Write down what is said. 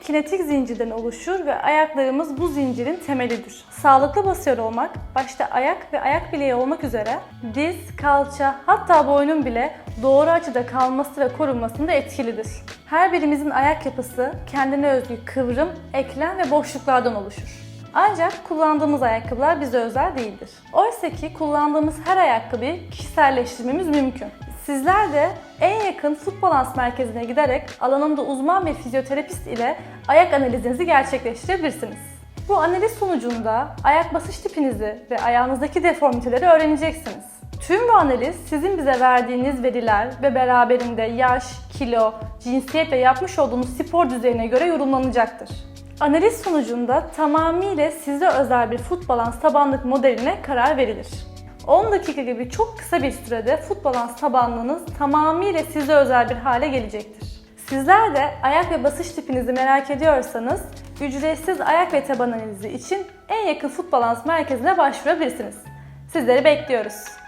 kinetik zincirden oluşur ve ayaklarımız bu zincirin temelidir. Sağlıklı basıyor olmak, başta ayak ve ayak bileği olmak üzere diz, kalça hatta boynun bile doğru açıda kalması ve korunmasında etkilidir. Her birimizin ayak yapısı kendine özgü kıvrım, eklem ve boşluklardan oluşur. Ancak kullandığımız ayakkabılar bize özel değildir. Oysa ki kullandığımız her ayakkabıyı kişiselleştirmemiz mümkün. Sizler de en yakın Foot Balance merkezine giderek alanında uzman bir fizyoterapist ile ayak analizinizi gerçekleştirebilirsiniz. Bu analiz sonucunda ayak basış tipinizi ve ayağınızdaki deformiteleri öğreneceksiniz. Tüm bu analiz sizin bize verdiğiniz veriler ve beraberinde yaş, kilo, cinsiyet ve yapmış olduğunuz spor düzeyine göre yorumlanacaktır. Analiz sonucunda tamamıyla size özel bir foot balance tabanlık modeline karar verilir. 10 dakika gibi çok kısa bir sürede foot balance tabanlığınız tamamıyla size özel bir hale gelecektir. Sizler de ayak ve basış tipinizi merak ediyorsanız ücretsiz ayak ve taban analizi için en yakın foot balance merkezine başvurabilirsiniz. Sizleri bekliyoruz.